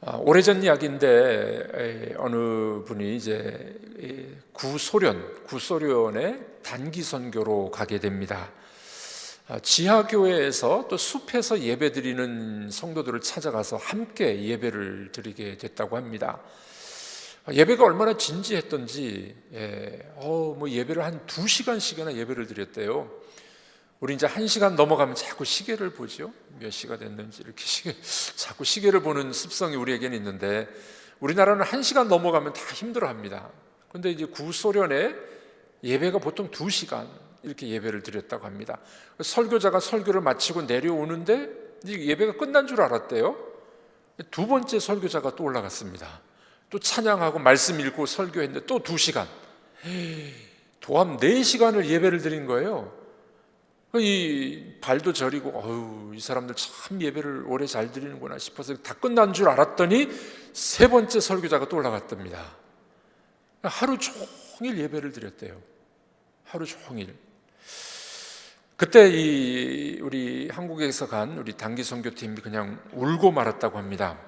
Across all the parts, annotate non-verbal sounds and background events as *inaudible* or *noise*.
아, 오래전 이야기인데 에, 어느 분이 이제 이 구소련 구소련의 단기 선교로 가게 됩니다. 아, 지하 교회에서 또 숲에서 예배 드리는 성도들을 찾아가서 함께 예배를 드리게 됐다고 합니다. 아, 예배가 얼마나 진지했던지, 예, 어, 뭐 예배를 한 두 시간씩이나 예배를 드렸대요. 우리 이제 한 시간 넘어가면 자꾸 시계를 보죠. 몇 시가 됐는지 이렇게 시계, *laughs* 자꾸 시계를 보는 습성이 우리에게는 있는데 우리나라는 한 시간 넘어가면 다 힘들어합니다. 근데 이제 구소련에 예배가 보통 두 시간 이렇게 예배를 드렸다고 합니다. 설교자가 설교를 마치고 내려오는데 예배가 끝난 줄 알았대요. 두 번째 설교자가 또 올라갔습니다. 또 찬양하고 말씀 읽고 설교했는데 또 두 시간. 도합 네 시간을 예배를 드린 거예요. 이 발도 저리고 어휴 이 사람들 참 예배를 오래 잘 드리는구나 싶어서 다 끝난 줄 알았더니 세 번째 설교자가 또 올라갔답니다. 하루 종일 예배를 드렸대요. 하루 종일. 그때 이 우리 한국에서 간 우리 단기 선교팀이 그냥 울고 말았다고 합니다.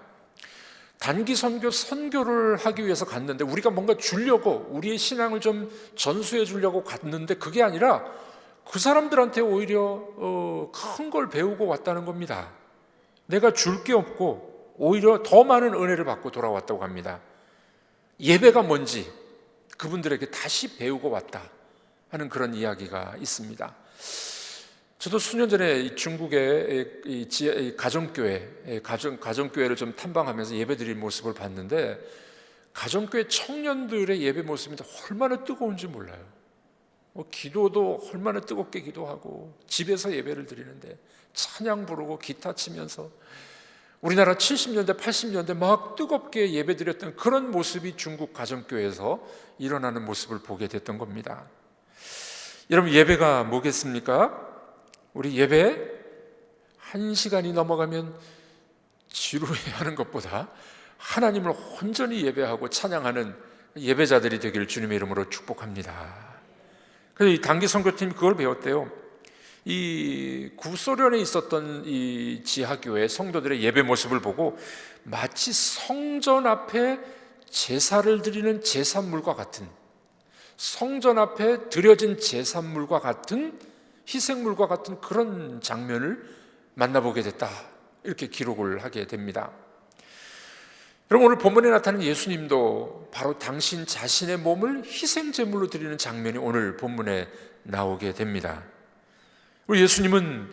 단기 선교 선교를 하기 위해서 갔는데 우리가 뭔가 주려고 우리의 신앙을 좀 전수해 주려고 갔는데 그게 아니라 그 사람들한테 오히려 어, 큰 걸 배우고 왔다는 겁니다. 내가 줄 게 없고 오히려 더 많은 은혜를 받고 돌아왔다고 합니다. 예배가 뭔지 그분들에게 다시 배우고 왔다 하는 그런 이야기가 있습니다. 저도 수년 전에 중국의 가정교회, 가정, 가정교회를 좀 탐방하면서 예배 드린 모습을 봤는데 가정교회 청년들의 예배 모습이 얼마나 뜨거운지 몰라요. 뭐 기도도 얼마나 뜨겁게 기도하고 집에서 예배를 드리는데 찬양 부르고 기타 치면서 우리나라 70년대, 80년대 막 뜨겁게 예배 드렸던 그런 모습이 중국 가정교회에서 일어나는 모습을 보게 됐던 겁니다. 여러분 예배가 뭐겠습니까? 우리 예배 한 시간이 넘어가면 지루해하는 *laughs* 것보다 하나님을 온전히 예배하고 찬양하는 예배자들이 되기를 주님의 이름으로 축복합니다. 그래서 이 단기 선교팀이 그걸 배웠대요. 이 구소련에 있었던 이 지하교회 성도들의 예배 모습을 보고 마치 성전 앞에 제사를 드리는 제산물과 같은 성전 앞에 드려진 제산물과 같은 희생물과 같은 그런 장면을 만나보게 됐다. 이렇게 기록을 하게 됩니다. 여러분 오늘 본문에 나타나는 예수님도 바로 당신 자신의 몸을 희생 제물로 드리는 장면이 오늘 본문에 나오게 됩니다. 우리 예수님은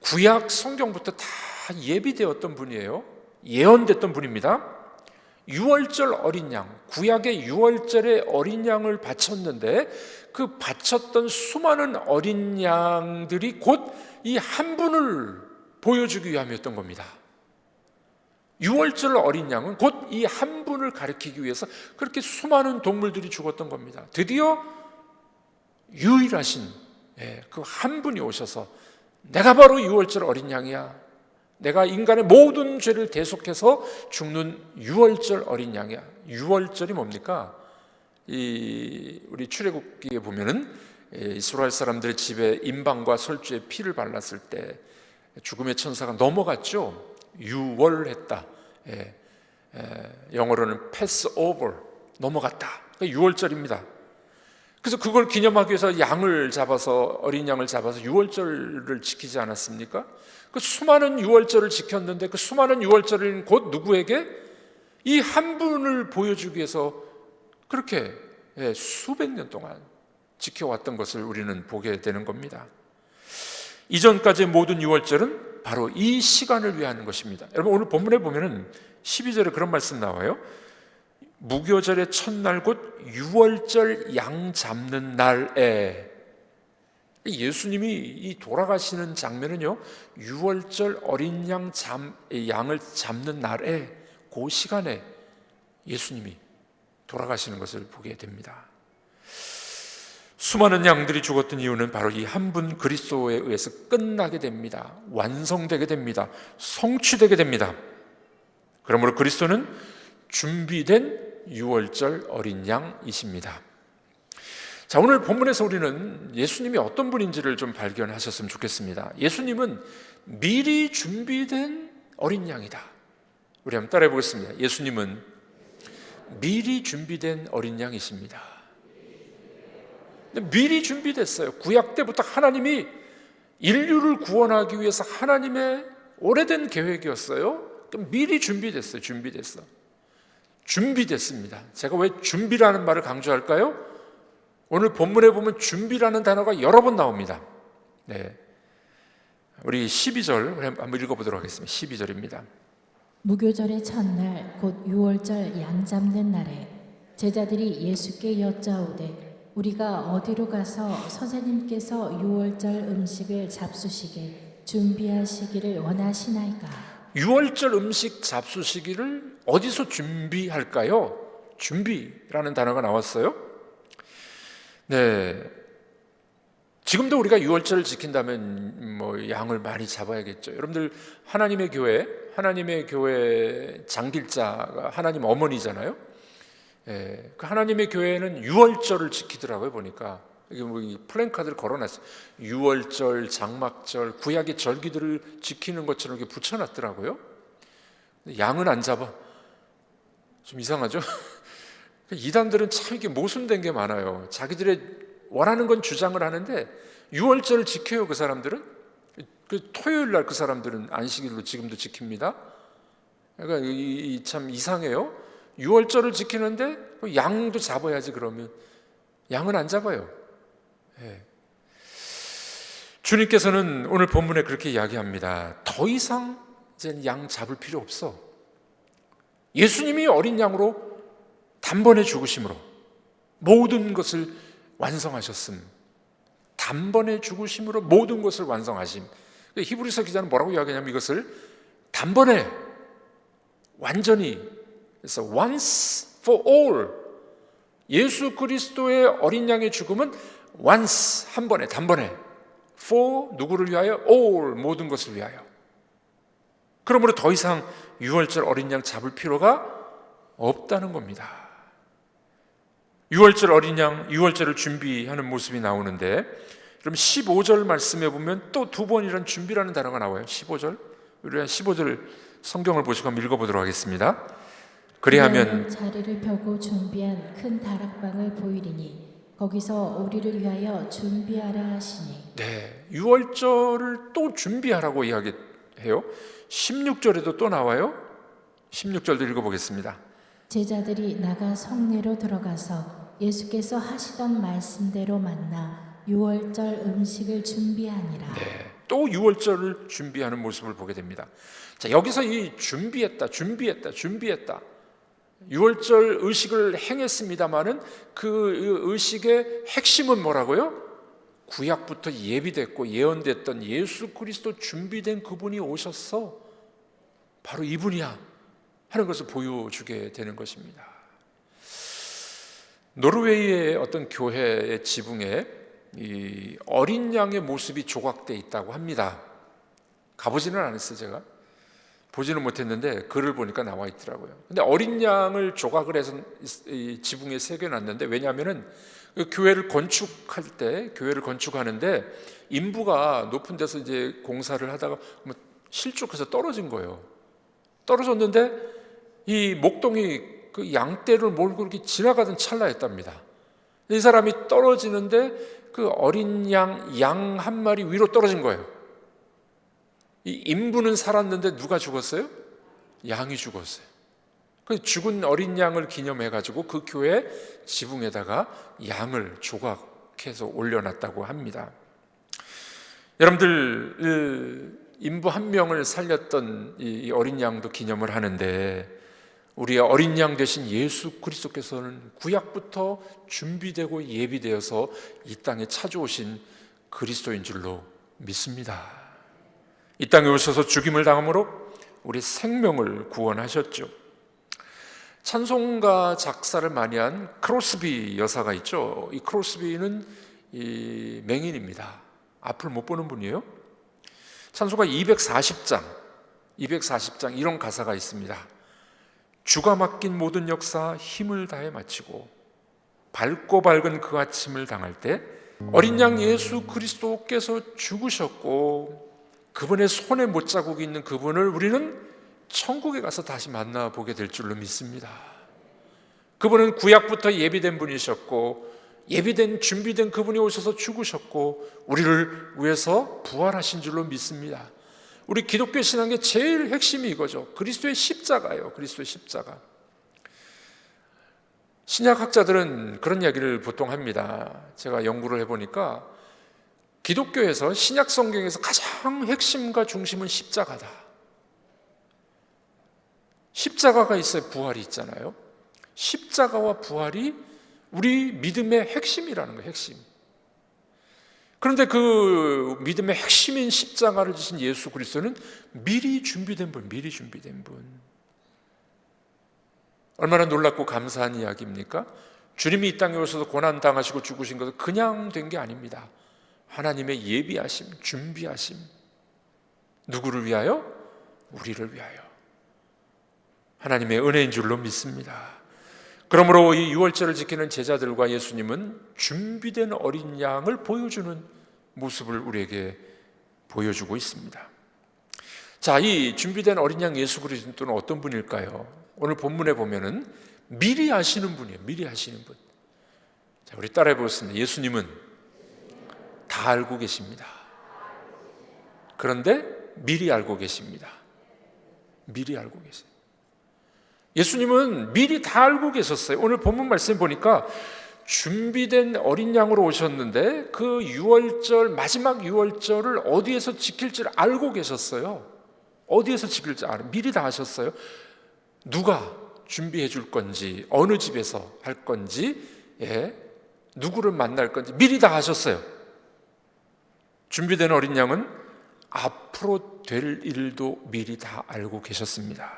구약 성경부터 다 예비되었던 분이에요. 예언됐던 분입니다. 유월절 어린 양, 구약의 유월절에 어린 양을 바쳤는데 그 바쳤던 수많은 어린 양들이 곧 이 한 분을 보여주기 위함이었던 겁니다. 유월절 어린 양은 곧 이 한 분을 가리키기 위해서 그렇게 수많은 동물들이 죽었던 겁니다. 드디어 유일하신 예, 그한 분이 오셔서 내가 바로 유월절 어린 양이야. 내가 인간의 모든 죄를 대속해서 죽는 유월절 어린 양이야. 유월절이 뭡니까? 이 우리 출애굽기에 보면은 이스라엘 사람들의 집에 임방과 설주에 피를 발랐을 때 죽음의 천사가 넘어갔죠. 유월했다. 예, 예, 영어로는 pass over 넘어갔다. 그러니까 유월절입니다. 그래서 그걸 기념하기 위해서 양을 잡아서 어린 양을 잡아서 유월절을 지키지 않았습니까? 그 수많은 유월절을 지켰는데 그 수많은 유월절은 곧 누구에게 이 한 분을 보여주기 위해서 그렇게 예, 수백 년 동안 지켜왔던 것을 우리는 보게 되는 겁니다. 이전까지의 모든 유월절은 바로 이 시간을 위한 것입니다. 여러분 오늘 본문에 보면은 12절에 그런 말씀 나와요. 무교절의 첫날 곧 유월절 양 잡는 날에 예수님이 이 돌아가시는 장면은요 유월절 어린 양 잠, 양을 잡는 날에 그 시간에 예수님이 돌아가시는 것을 보게 됩니다. 수많은 양들이 죽었던 이유는 바로 이 한 분 그리스도에 의해서 끝나게 됩니다. 완성되게 됩니다. 성취되게 됩니다. 그러므로 그리스도는 준비된 유월절 어린 양이십니다. 자, 오늘 본문에서 우리는 예수님이 어떤 분인지를 좀 발견하셨으면 좋겠습니다. 예수님은 미리 준비된 어린 양이다. 우리 한번 따라해 보겠습니다. 예수님은 미리 준비된 어린 양이십니다. 미리 준비됐어요. 구약 때부터 하나님이 인류를 구원하기 위해서 하나님의 오래된 계획이었어요. 미리 준비됐어요. 준비됐어. 준비됐습니다. 제가 왜 준비라는 말을 강조할까요? 오늘 본문에 보면 준비라는 단어가 여러 번 나옵니다. 네. 우리 12절 한번 읽어보도록 하겠습니다. 12절입니다. 무교절의 첫날 곧 유월절 양 잡는 날에 제자들이 예수께 여짜오되 우리가 어디로 가서 선생님께서 유월절 음식을 잡수시게 준비하시기를 원하시나이까 유월절 음식 잡수시기를 어디서 준비할까요? 준비라는 단어가 나왔어요. 네. 지금도 우리가 유월절을 지킨다면 뭐 양을 많이 잡아야겠죠. 여러분들 하나님의 교회, 하나님의 교회 장길자가 하나님 어머니잖아요. 예, 그 하나님의 교회는 유월절을 지키더라고요 보니까 이게 뭐 플랜카드를 걸어놨어요. 유월절, 장막절, 구약의 절기들을 지키는 것처럼 이렇게 붙여놨더라고요. 양은 안 잡아. 좀 이상하죠? *laughs* 이단들은 참 이게 모순된 게 많아요. 자기들의 원하는 건 주장을 하는데 유월절을 지켜요 그 사람들은. 그 토요일 날 그 사람들은 안식일로 지금도 지킵니다. 그러니까 이, 이참 이상해요. 유월절을 지키는데 양도 잡아야지 그러면 양은 안 잡아요. 예. 주님께서는 오늘 본문에 그렇게 이야기합니다. 더 이상 이제 양 잡을 필요 없어. 예수님이 어린 양으로 단번에 죽으심으로 모든 것을 완성하셨음. 단번에 죽으심으로 모든 것을 완성하심. 히브리서 기자는 뭐라고 이야기하냐면 이것을 단번에 완전히 그래서 once for all 예수 그리스도의 어린 양의 죽음은 once 한 번에 단번에 for 누구를 위하여 all 모든 것을 위하여 그러므로 더 이상 유월절 어린 양 잡을 필요가 없다는 겁니다. 유월절 어린 양 유월절을 준비하는 모습이 나오는데 그럼 15절 말씀에 보면 또 두 번 이런 준비라는 단어가 나와요. 15절 우리가 15절 성경을 보시고 한번 읽어보도록 하겠습니다. 그리하면 자리를 펴고 준비한 큰 다락방을 보이리니 거기서 우리를 위하여 준비하라 하시니 네, 6월절을 또 준비하라고 이야기해요. 16절에도 또 나와요. 16절도 읽어 보겠습니다. 제자들이 나가 성내로 들어가서 예수께서 하시던 말씀대로 만나 유월절 음식을 준비하니라 네, 또 6월절을 준비하는 모습을 보게 됩니다. 자, 여기서 이 준비했다, 준비했다, 준비했다. 6월절 의식을 행했습니다마는 그 의식의 핵심은 뭐라고요? 구약부터 예비됐고 예언됐던 예수 그리스도 준비된 그분이 오셨어. 바로 이분이야. 하는 것을 보여주게 되는 것입니다. 노르웨이의 어떤 교회의 지붕에 이 어린 양의 모습이 조각돼 있다고 합니다. 가보지는 않았어요, 제가. 보지는 못했는데 글을 보니까 나와 있더라고요. 근데 어린 양을 조각을 해서 이 지붕에 새겨놨는데 왜냐하면은 그 교회를 건축할 때 교회를 건축하는데 인부가 높은 데서 이제 공사를 하다가 뭐 실족해서 떨어진 거예요. 떨어졌는데 이 목동이 그 양떼를 몰고 이렇게 지나가던 찰나였답니다. 이 사람이 떨어지는데 그 어린 양, 양 한 마리 위로 떨어진 거예요. 이 인부는 살았는데 누가 죽었어요? 양이 죽었어요. 그 죽은 어린 양을 기념해 가지고 그 교회 지붕에다가 양을 조각해서 올려놨다고 합니다. 여러분들 인부 한 명을 살렸던 이 어린 양도 기념을 하는데 우리의 어린 양 대신 예수 그리스도께서는 구약부터 준비되고 예비되어서 이 땅에 찾아오신 그리스도인 줄로 믿습니다. 이 땅에 오셔서 죽임을 당함으로 우리 생명을 구원하셨죠. 찬송가 작사를 많이 한 크로스비 여사가 있죠. 이 크로스비는 이 맹인입니다. 앞을 못 보는 분이에요. 찬송가 240장, 240장 이런 가사가 있습니다. 주가 맡긴 모든 역사 힘을 다해 마치고 밝고 밝은 그 아침을 당할 때 어린 양 예수 그리스도께서 죽으셨고 그분의 손에 못 자국이 있는 그분을 우리는 천국에 가서 다시 만나보게 될 줄로 믿습니다. 그분은 구약부터 예비된 분이셨고 예비된 준비된 그분이 오셔서 죽으셨고 우리를 위해서 부활하신 줄로 믿습니다. 우리 기독교 신앙의 제일 핵심이 이거죠. 그리스도의 십자가예요. 그리스도의 십자가. 신약 학자들은 그런 이야기를 보통 합니다. 제가 연구를 해보니까 기독교에서 신약 성경에서 가장 핵심과 중심은 십자가다. 십자가가 있어야 부활이 있잖아요. 십자가와 부활이 우리 믿음의 핵심이라는 거예요, 핵심. 그런데 그 믿음의 핵심인 십자가를 지신 예수 그리스도는 미리 준비된 분, 미리 준비된 분. 얼마나 놀랍고 감사한 이야기입니까? 주님이 이 땅에 오셔서 고난 당하시고 죽으신 것은 그냥 된 게 아닙니다. 하나님의 예비하심, 준비하심. 누구를 위하여? 우리를 위하여. 하나님의 은혜인 줄로 믿습니다. 그러므로 이 유월절을 지키는 제자들과 예수님은 준비된 어린 양을 보여주는 모습을 우리에게 보여주고 있습니다. 자, 이 준비된 어린 양 예수 그리스도는 어떤 분일까요? 오늘 본문에 보면은 미리 아시는 분이에요. 미리 아시는 분. 자, 우리 따라해 보겠습니다. 예수님은 다 알고 계십니다. 그런데 미리 알고 계십니다. 미리 알고 계세요. 예수님은 미리 다 알고 계셨어요. 오늘 본문 말씀 보니까 준비된 어린 양으로 오셨는데 그 유월절 마지막 유월절을 어디에서 지킬지를 알고 계셨어요. 어디에서 지킬지 알아 미리 다 하셨어요. 누가 준비해 줄 건지 어느 집에서 할 건지 예, 누구를 만날 건지 미리 다 하셨어요. 준비된 어린 양은 앞으로 될 일도 미리 다 알고 계셨습니다.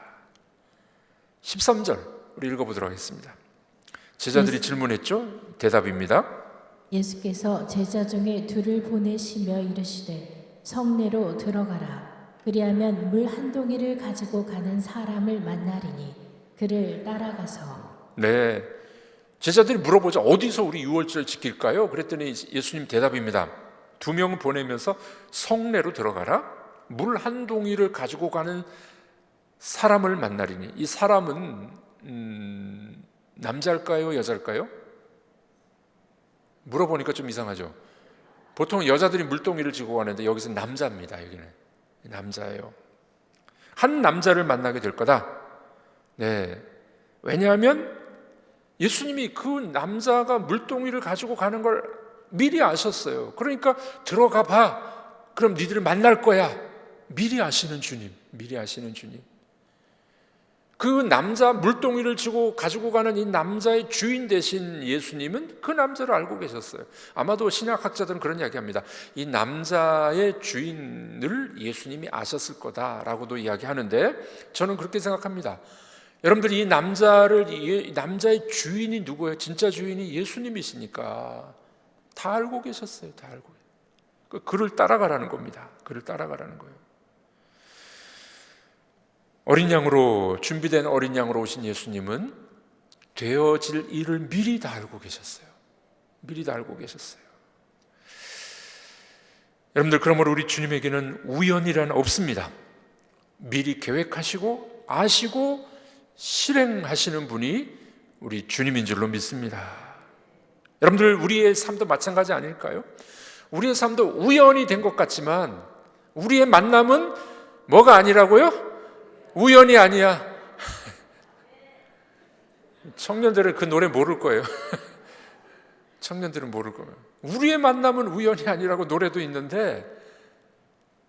13절 우리 읽어보도록 하겠습니다. 제자들이 질문했죠? 대답입니다. 예수께서 제자 중에 둘을 보내시며 이르시되 성내로 들어가라. 그리하면 물 한 동이를 가지고 가는 사람을 만나리니 그를 따라가서 네. 제자들이 물어보자. 어디서 우리 유월절 지킬까요? 그랬더니 예수님 대답입니다. 두 명 보내면서 성내로 들어가라. 물 한 동이를 가지고 가는 사람을 만나리니 이 사람은 음, 남자일까요, 여자일까요? 물어보니까 좀 이상하죠. 보통 여자들이 물동이를 지고 가는데 여기서 남자입니다. 여기는 남자예요. 한 남자를 만나게 될 거다. 네. 왜냐하면 예수님이 그 남자가 물동이를 가지고 가는 걸 미리 아셨어요. 그러니까 들어가 봐. 그럼 니들을 만날 거야. 미리 아시는 주님. 미리 아시는 주님. 그 남자 물동이를 지고 가지고 가는 이 남자의 주인 대신 예수님은 그 남자를 알고 계셨어요. 아마도 신약 학자들은 그런 이야기합니다. 이 남자의 주인을 예수님이 아셨을 거다라고도 이야기하는데 저는 그렇게 생각합니다. 여러분들 이 남자를 이 남자의 주인이 누구예요? 진짜 주인이 예수님이시니까 다 알고 계셨어요. 다 알고. 그 그를 따라가라는 겁니다. 그를 따라가라는 거예요. 어린 양으로 준비된 어린 양으로 오신 예수님은 되어질 일을 미리 다 알고 계셨어요. 미리 다 알고 계셨어요. 여러분들 그러므로 우리 주님에게는 우연이란 없습니다. 미리 계획하시고 아시고 실행하시는 분이 우리 주님인 줄로 믿습니다. 여러분들 우리의 삶도 마찬가지 아닐까요? 우리의 삶도 우연이 된 것 같지만 우리의 만남은 뭐가 아니라고요? 우연이 아니야. *laughs* 청년들은 그 노래 모를 거예요. *laughs* 청년들은 모를 거예요. 우리의 만남은 우연이 아니라고 노래도 있는데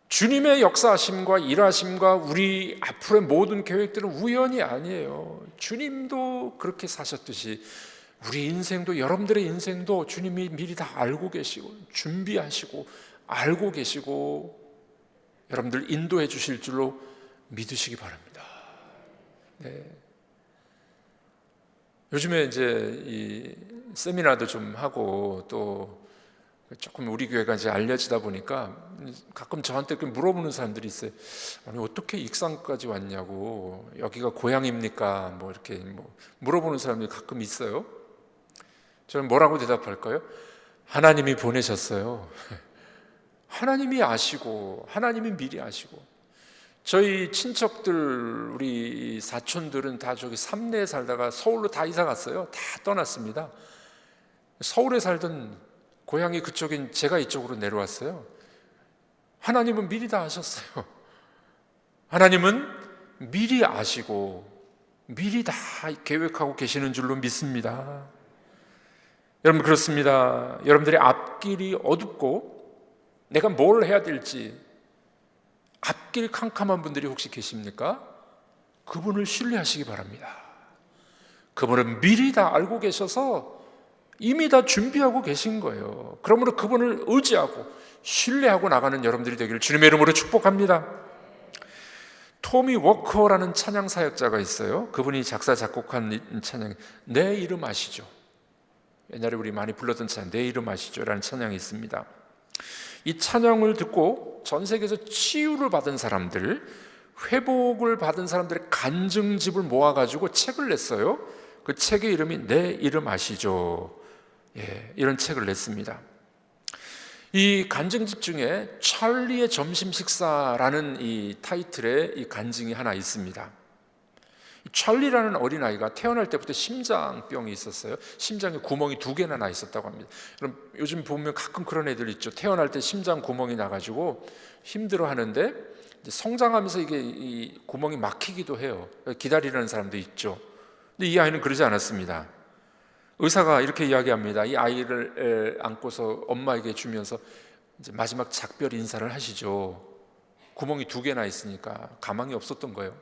주님의 역사하심과 일하심과 우리 앞으로의 모든 계획들은 우연이 아니에요. 주님도 그렇게 사셨듯이 우리 인생도 여러분들의 인생도 주님이 미리 다 알고 계시고 준비하시고 알고 계시고 여러분들 인도해 주실 줄로 믿으시기 바랍니다. 네. 요즘에 이제 이 세미나도 좀 하고 또 조금 우리 교회가 이제 알려지다 보니까 가끔 저한테 그 물어보는 사람들이 있어요. 아니 어떻게 익산까지 왔냐고 여기가 고향입니까? 뭐 이렇게 뭐 물어보는 사람들이 가끔 있어요. 저는 뭐라고 대답할까요? 하나님이 보내셨어요. *laughs* 하나님이 아시고 하나님이 미리 아시고 저희 친척들 우리 사촌들은 다 저기 삼내에 살다가 서울로 다 이사 갔어요. 다 떠났습니다. 서울에 살던 고향이 그쪽인 제가 이쪽으로 내려왔어요. 하나님은 미리 다 아셨어요. *laughs* 하나님은 미리 아시고 미리 다 계획하고 계시는 줄로 믿습니다. 여러분 그렇습니다. 여러분들의 앞길이 어둡고 내가 뭘 해야 될지 앞길 캄캄한 분들이 혹시 계십니까? 그분을 신뢰하시기 바랍니다. 그분은 미리 다 알고 계셔서 이미 다 준비하고 계신 거예요. 그러므로 그분을 의지하고 신뢰하고 나가는 여러분들이 되기를 주님의 이름으로 축복합니다. 토미 워커라는 찬양 사역자가 있어요. 그분이 작사 작곡한 이 찬양 내 이름 아시죠? 옛날에 우리 많이 불렀던 찬양 내 이름 아시죠라는 찬양이 있습니다. 이 찬양을 듣고 전 세계에서 치유를 받은 사람들, 회복을 받은 사람들의 간증집을 모아가지고 책을 냈어요. 그 책의 이름이 내 이름 아시죠? 예, 이런 책을 냈습니다. 이 간증집 중에 찰리의 점심 식사라는 이 타이틀의 이 간증이 하나 있습니다. 이 찰리라는 어린아이가 태어날 때부터 심장병이 있었어요. 심장에 구멍이 두 개나 나 있었다고 합니다. 그럼 요즘 보면 가끔 그런 애들 있죠. 태어날 때 심장 구멍이 나가지고 힘들어 하는데 성장하면서 이게 이 구멍이 막히기도 해요. 기다리는 사람도 있죠. 근데 이 아이는 그러지 않았습니다. 의사가 이렇게 이야기합니다. 이 아이를 에, 안고서 엄마에게 주면서 이제 마지막 작별 인사를 하시죠. 구멍이 두 개나 있으니까 가망이 없었던 거예요.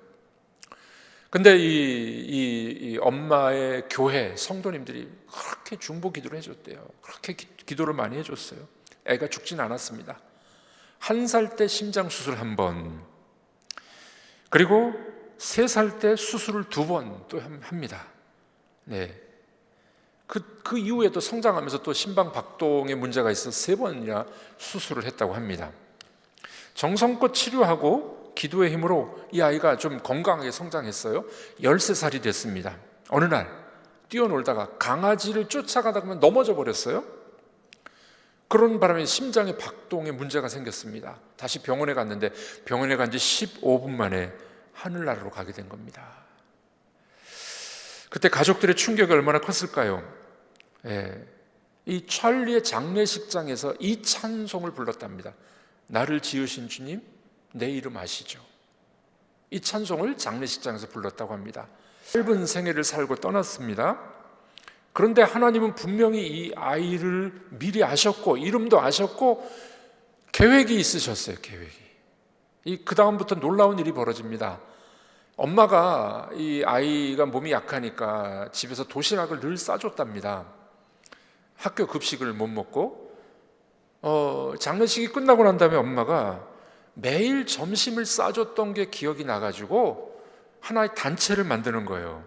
근데 이, 이, 이 엄마의 교회 성도님들이 그렇게 중보 기도를 해줬대요. 그렇게 기, 기도를 많이 해줬어요. 애가 죽진 않았습니다. 한 살 때 심장 수술 한 번, 그리고 세 살 때 수술을 두 번 또 합니다. 네. 그, 그 이후에도 성장하면서 또 심방 박동에 문제가 있어 세 번이나 수술을 했다고 합니다. 정성껏 치료하고 기도의 힘으로 이 아이가 좀 건강하게 성장했어요. 13살이 됐습니다. 어느 날 뛰어놀다가 강아지를 쫓아가다 보면 넘어져 버렸어요. 그런 바람에 심장의 박동에 문제가 생겼습니다. 다시 병원에 갔는데 병원에 간 지 15분 만에 하늘나라로 가게 된 겁니다. 그때 가족들의 충격이 얼마나 컸을까요? 예, 이 찰리의 장례식장에서 이 찬송을 불렀답니다. 나를 지으신 주님, 내 이름 아시죠? 이 찬송을 장례식장에서 불렀다고 합니다. 짧은 생애를 살고 떠났습니다. 그런데 하나님은 분명히 이 아이를 미리 아셨고 이름도 아셨고 계획이 있으셨어요. 계획이. 이그 다음부터 놀라운 일이 벌어집니다. 엄마가 이 아이가 몸이 약하니까 집에서 도시락을 늘 싸줬답니다. 학교 급식을 못 먹고 어, 장례식이 끝나고 난 다음에 엄마가 매일 점심을 싸줬던 게 기억이 나가지고 하나의 단체를 만드는 거예요.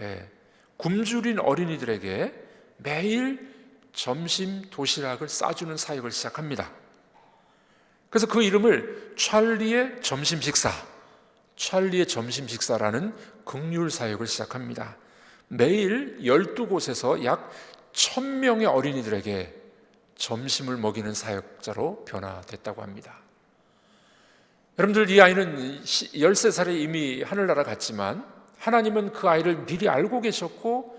예, 굶주린 어린이들에게 매일 점심 도시락을 싸주는 사역을 시작합니다. 그래서 그 이름을 찰리의 점심 식사, 찰리의 점심 식사라는 극률 사역을 시작합니다. 매일 12곳에서 약 1000명의 어린이들에게 점심을 먹이는 사역자로 변화됐다고 합니다. 여러분들 이 아이는 13살에 이미 하늘나라 갔지만 하나님은 그 아이를 미리 알고 계셨고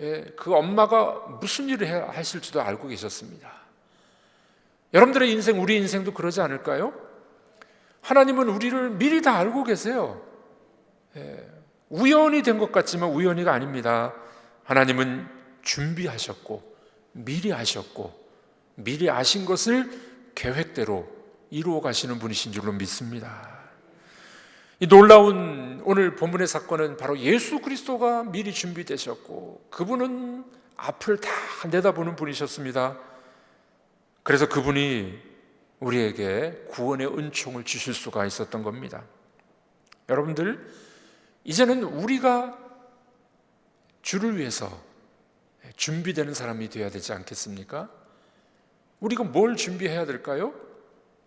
예, 그 엄마가 무슨 일을 하실지도 알고 계셨습니다. 여러분들의 인생, 우리 인생도 그러지 않을까요? 하나님은 우리를 미리 다 알고 계세요. 예, 우연이 된 것 같지만 우연이가 아닙니다. 하나님은 준비하셨고 미리 하셨고 미리 아신 것을 계획대로 이루어 가시는 분이신 줄로 믿습니다. 이 놀라운 오늘 본문의 사건은 바로 예수 그리스도가 미리 준비되셨고 그분은 앞을 다 내다보는 분이셨습니다. 그래서 그분이 우리에게 구원의 은총을 주실 수가 있었던 겁니다. 여러분들, 이제는 우리가 주를 위해서 준비되는 사람이 되어야 되지 않겠습니까? 우리가 뭘 준비해야 될까요?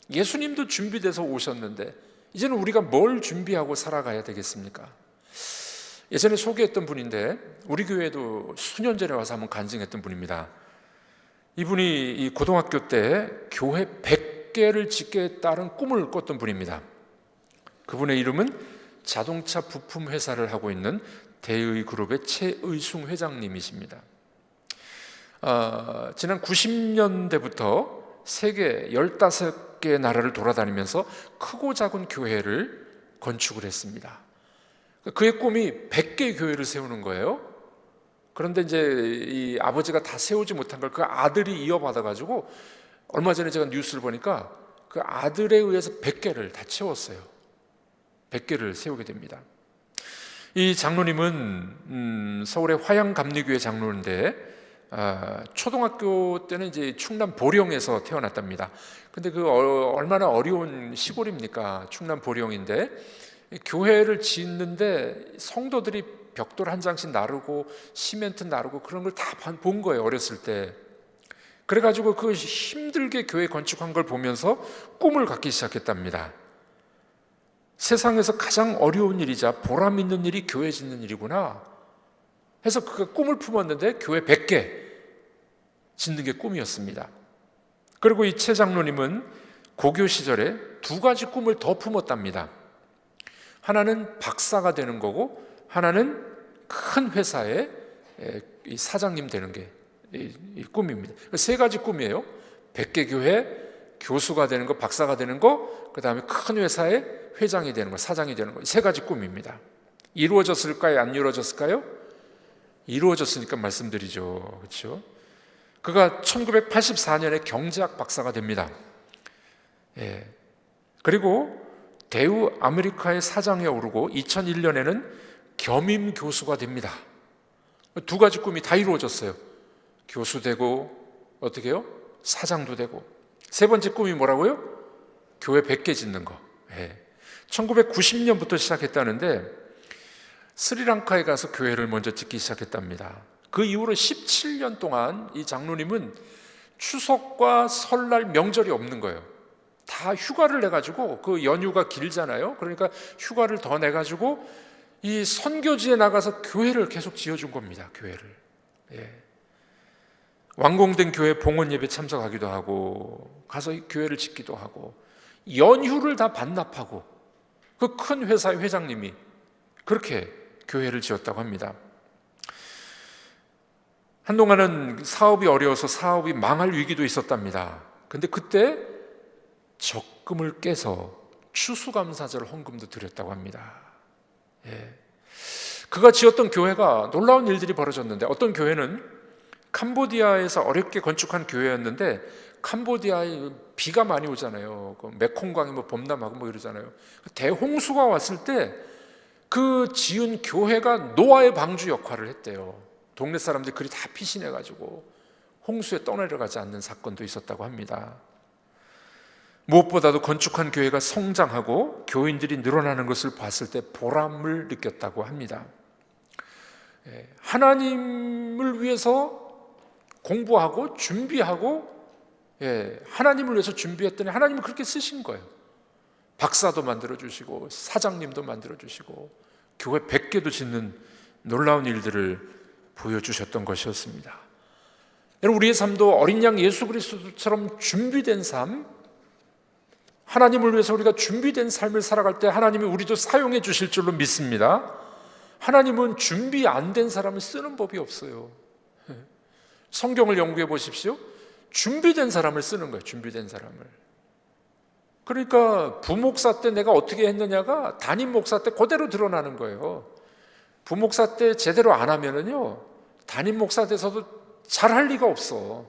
예수님도 준비돼서 오셨는데 이제는 우리가 뭘 준비하고 살아가야 되겠습니까? 예전에 소개했던 분인데 우리 교회에도 수년 전에 와서 한번 간증했던 분입니다. 이분이 이 고등학교 때 교회 100개를 짓겠다는 꿈을 꿨던 분입니다. 그분의 이름은 자동차 부품 회사를 하고 있는 대의 그룹의 최의숭 회장님이십니다. 아, 지난 90년대부터 세계 15 개 나라를 돌아다니면서 크고 작은 교회를 건축을 했습니다. 그의 꿈이 100개의 교회를 세우는 거예요. 그런데 이제 이 아버지가 다 세우지 못한 걸 그 아들이 이어받아 가지고 얼마 전에 제가 뉴스를 보니까 그 아들에 의해서 100개를 다 채웠어요. 100개를 세우게 됩니다. 이 장로님은 음, 서울의 화양감리교회 장로인데 아, 초등학교 때는 이제 충남 보령에서 태어났답니다. 근데 그 어, 얼마나 어려운 시골입니까? 충남 보령인데 교회를 짓는데 성도들이 벽돌 한 장씩 나르고 시멘트 나르고 그런 걸 다 본 거예요 어렸을 때. 그래가지고 그 힘들게 교회 건축한 걸 보면서 꿈을 갖기 시작했답니다. 세상에서 가장 어려운 일이자 보람 있는 일이 교회 짓는 일이구나. 해서 그 꿈을 품었는데 교회 100개 짓는 게 꿈이었습니다. 그리고 이 최 장로님은 고교 시절에 두 가지 꿈을 더 품었답니다. 하나는 박사가 되는 거고 하나는 큰 회사의 이 사장님 되는 게이 꿈입니다. 세 가지 꿈이에요. 100개 교회 교수가 되는 거, 박사가 되는 거, 그 다음에 큰 회사의 회장이 되는 거, 사장이 되는 거, 세 가지 꿈입니다. 이루어졌을까요? 안 이루어졌을까요? 이루어졌으니까 말씀드리죠. 그렇죠? 그가 1984년에 경제학 박사가 됩니다. 예. 그리고 대우 아메리카의 사장에 오르고 2001년에는 겸임 교수가 됩니다. 두 가지 꿈이 다 이루어졌어요. 교수 되고 어떻게 해요? 사장도 되고. 세 번째 꿈이 뭐라고요? 교회 100개 짓는 거. 예. 1990년부터 시작했다는데 스리랑카에 가서 교회를 먼저 짓기 시작했답니다. 그 이후로 17년 동안 이 장로님은 추석과 설날 명절이 없는 거예요. 다 휴가를 내 가지고 그 연휴가 길잖아요. 그러니까 휴가를 더 내 가지고 이 선교지에 나가서 교회를 계속 지어 준 겁니다. 교회를. 예. 완공된 교회 봉헌 예배 참석하기도 하고 가서 교회를 짓기도 하고 연휴를 다 반납하고 그 큰 회사의 회장님이 그렇게 교회를 지었다고 합니다. 한동안은 사업이 어려워서 사업이 망할 위기도 있었답니다. 근데 그때 적금을 깨서 추수감사절 헌금도 드렸다고 합니다. 예. 그가 지었던 교회가 놀라운 일들이 벌어졌는데 어떤 교회는 캄보디아에서 어렵게 건축한 교회였는데 캄보디아에 비가 많이 오잖아요. 그 메콩강이 뭐 범람하고 뭐 이러잖아요. 대홍수가 왔을 때 그 지은 교회가 노아의 방주 역할을 했대요. 동네 사람들이 그리 다 피신해 가지고 홍수에 떠내려가지 않는 사건도 있었다고 합니다. 무엇보다도 건축한 교회가 성장하고 교인들이 늘어나는 것을 봤을 때 보람을 느꼈다고 합니다. 예, 하나님을 위해서 공부하고 준비하고 예, 하나님을 위해서 준비했더니 하나님은 그렇게 쓰신 거예요. 박사도 만들어 주시고 사장님도 만들어 주시고 교회 100개도 짓는 놀라운 일들을 보여주셨던 것이었습니다. 여러분 우리의 삶도 어린 양 예수 그리스도처럼 준비된 삶, 하나님을 위해서 우리가 준비된 삶을 살아갈 때 하나님이 우리도 사용해 주실 줄로 믿습니다. 하나님은 준비 안 된 사람을 쓰는 법이 없어요. 성경을 연구해 보십시오. 준비된 사람을 쓰는 거예요. 준비된 사람을. 그러니까 부목사 때 내가 어떻게 했느냐가 담임 목사 때 그대로 드러나는 거예요. 부목사 때 제대로 안 하면은요, 담임 목사 돼서도 잘 할 리가 없어.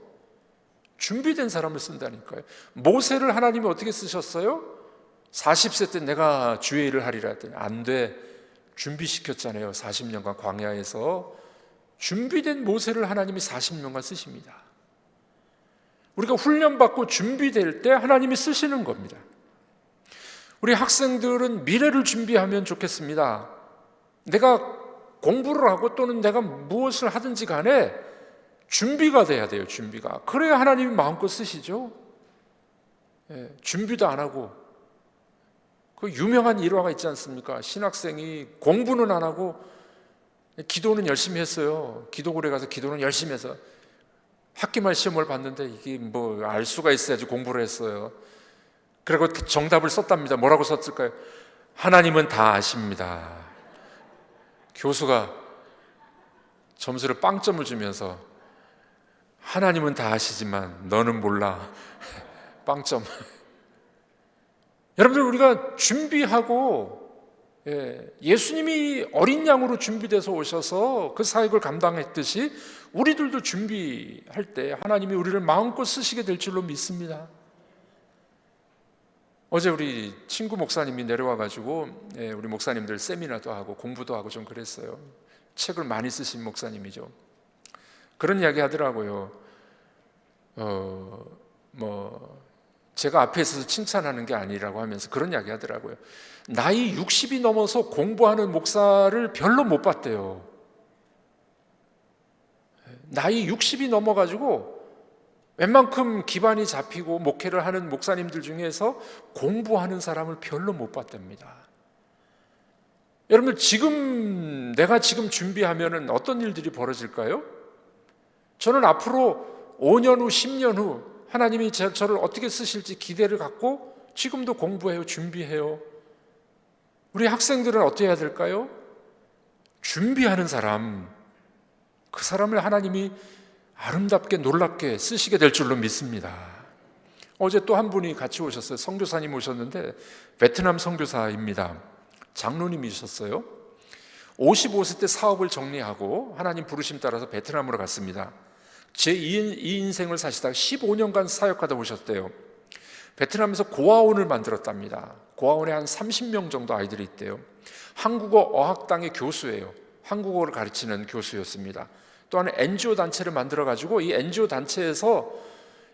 준비된 사람을 쓴다니까요. 모세를 하나님이 어떻게 쓰셨어요? 40세 때 내가 주의 일을 하리라 했더니 안 돼. 준비시켰잖아요. 40년간 광야에서. 준비된 모세를 하나님이 40년간 쓰십니다. 우리가 훈련받고 준비될 때 하나님이 쓰시는 겁니다. 우리 학생들은 미래를 준비하면 좋겠습니다. 내가 공부를 하고 또는 내가 무엇을 하든지 간에 준비가 돼야 돼요, 준비가. 그래야 하나님이 마음껏 쓰시죠. 예, 준비도 안 하고. 그 유명한 일화가 있지 않습니까? 신학생이 공부는 안 하고 기도는 열심히 했어요. 기도굴에 가서 기도는 열심히 해서 학기말 시험을 봤는데 이게 뭐 알 수가 있어야지 공부를 했어요. 그리고 정답을 썼답니다. 뭐라고 썼을까요? 하나님은 다 아십니다. 교수가 점수를 빵점을 주면서 하나님은 다 아시지만 너는 몰라. *laughs* 빵점. 여러분들 우리가 준비하고 예, 예수님이 어린 양으로 준비돼서 오셔서 그 사역을 감당했듯이 우리들도 준비할 때 하나님이 우리를 마음껏 쓰시게 될 줄로 믿습니다. 어제 우리 친구 목사님이 내려와 가지고 예, 우리 목사님들 세미나도 하고 공부도 하고 좀 그랬어요. 책을 많이 쓰신 목사님이죠. 그런 이야기 하더라고요. 어, 뭐 제가 앞에 있어서 칭찬하는 게 아니라고 하면서 그런 이야기 하더라고요. 나이 60이 넘어서 공부하는 목사를 별로 못 봤대요. 나이 60이 넘어가지고 웬만큼 기반이 잡히고 목회를 하는 목사님들 중에서 공부하는 사람을 별로 못 봤답니다. 여러분들 지금 내가 지금 준비하면은 어떤 일들이 벌어질까요? 저는 앞으로 5년 후, 10년 후 하나님이 제- 저를 어떻게 쓰실지 기대를 갖고 지금도 공부해요, 준비해요. 우리 학생들은 어떻게 해야 될까요? 준비하는 사람, 그 사람을 하나님이 아름답게 놀랍게 쓰시게 될 줄로 믿습니다. 어제 또 한 분이 같이 오셨어요. 선교사님 오셨는데 베트남 선교사입니다. 장로님이셨어요. 55세 때 사업을 정리하고 하나님 부르심 따라서 베트남으로 갔습니다. 제 2인생을 사시다가 15년간 사역하다 오셨대요. 베트남에서 고아원을 만들었답니다. 고아원에 한 30명 정도 아이들이 있대요. 한국어 어학당의 교수예요. 한국어를 가르치는 교수였습니다. 또한 NGO 단체를 만들어 가지고 이 NGO 단체에서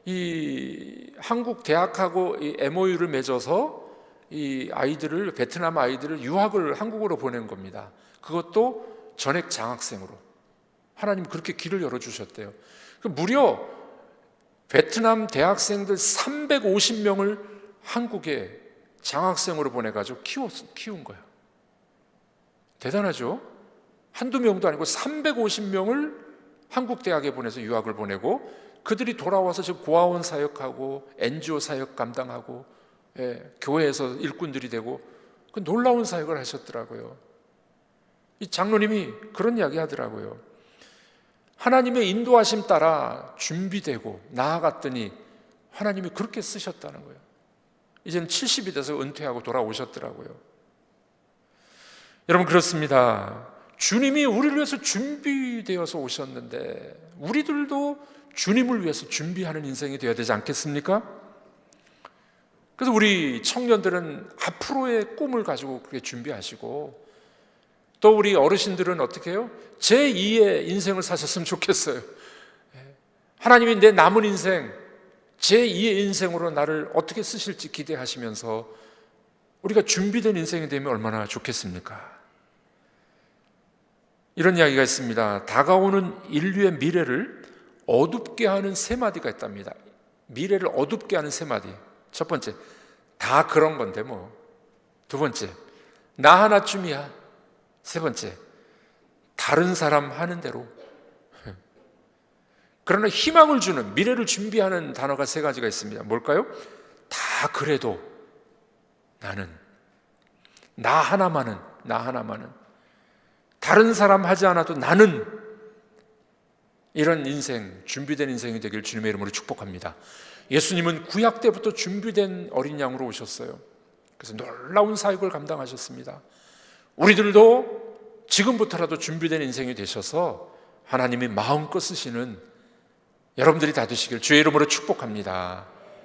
이 한국 대학하고 이 MOU를 맺어서 이 아이들을 베트남 아이들을 유학을 한국으로 보낸 겁니다. 그것도 전액 장학생으로 하나님 그렇게 길을 열어 주셨대요. 그 무려 베트남 대학생들 350명을 한국에 장학생으로 보내 가지고 키웠, 키운 거예요. 대단하죠? 한두 명도 아니고 350명을 한국 대학에 보내서 유학을 보내고 그들이 돌아와서 지금 고아원 사역하고 NGO 사역 감당하고 예, 교회에서 일꾼들이 되고 그 놀라운 사역을 하셨더라고요. 이 장로님이 그런 이야기 하더라고요. 하나님의 인도하심 따라 준비되고 나아갔더니 하나님이 그렇게 쓰셨다는 거예요. 이제는 70이 돼서 은퇴하고 돌아오셨더라고요. 여러분 그렇습니다. 주님이 우리를 위해서 준비되어서 오셨는데 우리들도 주님을 위해서 준비하는 인생이 되어야 되지 않겠습니까? 그래서 우리 청년들은 앞으로의 꿈을 가지고 그렇게 준비하시고 또 우리 어르신들은 어떻게 해요? 제2의 인생을 사셨으면 좋겠어요. 하나님이 내 남은 인생, 제2의 인생으로 나를 어떻게 쓰실지 기대하시면서 우리가 준비된 인생이 되면 얼마나 좋겠습니까? 이런 이야기가 있습니다. 다가오는 인류의 미래를 어둡게 하는 세 마디가 있답니다. 미래를 어둡게 하는 세 마디. 첫 번째, 다 그런 건데 뭐. 두 번째, 나 하나쯤이야. 세 번째, 다른 사람 하는 대로. 그러나 희망을 주는 미래를 준비하는 단어가 세 가지가 있습니다. 뭘까요? 다 그래도 나는 나 하나만은 나 하나만은 다른 사람 하지 않아도 나는 이런 인생 준비된 인생이 되길 주님의 이름으로 축복합니다. 예수님은 구약 때부터 준비된 어린 양으로 오셨어요. 그래서 놀라운 사역을 감당하셨습니다. 우리들도 지금부터라도 준비된 인생이 되셔서 하나님이 마음껏 쓰시는 여러분들이 다 되시길 주의 이름으로 축복합니다.